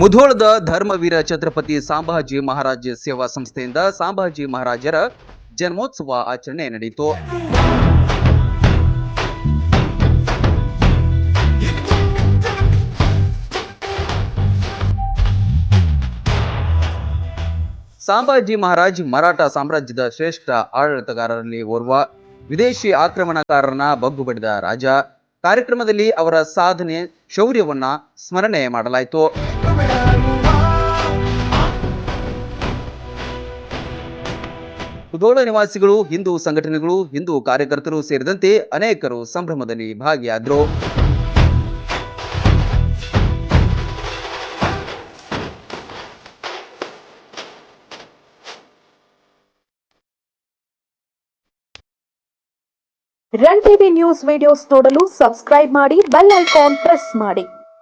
ಮುಧೋಳದ ಧರ್ಮವೀರ ಛತ್ರಪತಿ ಸಾಂಬಾಜಿ ಮಹಾರಾಜ ಸೇವಾ ಸಂಸ್ಥೆಯಿಂದ ಸಾಂಬಾಜಿ ಮಹಾರಾಜರ ಜನ್ಮೋತ್ಸವ ಆಚರಣೆ ನಡೆಯಿತು ಸಾಂಬಾಜಿ ಮಹಾರಾಜ್ ಮರಾಠ ಸಾಮ್ರಾಜ್ಯದ ಶ್ರೇಷ್ಠ ಆಡಳಿತಗಾರರಲ್ಲಿ ಓರ್ವ, ವಿದೇಶಿ ಆಕ್ರಮಣಕಾರರನ್ನ ಬಗ್ಗು ಬಡಿದ ರಾಜ. ಕಾರ್ಯಕ್ರಮದಲ್ಲಿ ಅವರ ಸಾಧನೆ, ಶೌರ್ಯವನ್ನ ಸ್ಮರಣೆ ಮಾಡಲಾಯಿತು. ಕುದೋಳ ನಿವಾಸಿಗಳು, ಹಿಂದೂ ಸಂಘಟನೆಗಳು, ಹಿಂದೂ ಕಾರ್ಯಕರ್ತರು ಸೇರಿದಂತೆ ಅನೇಕರು ಸಂಭ್ರಮದಲ್ಲಿ ಭಾಗಿಯಾದರು. ರನ್ ಟಿವಿ ನ್ಯೂಸ್ ವಿಡಿಯೋಸ್ ನೋಡಲು ಸಬ್ಸ್ಕ್ರೈಬ್ ಮಾಡಿ, ಬೆಲ್ ಐಕಾನ್ ಪ್ರೆಸ್ ಮಾಡಿ.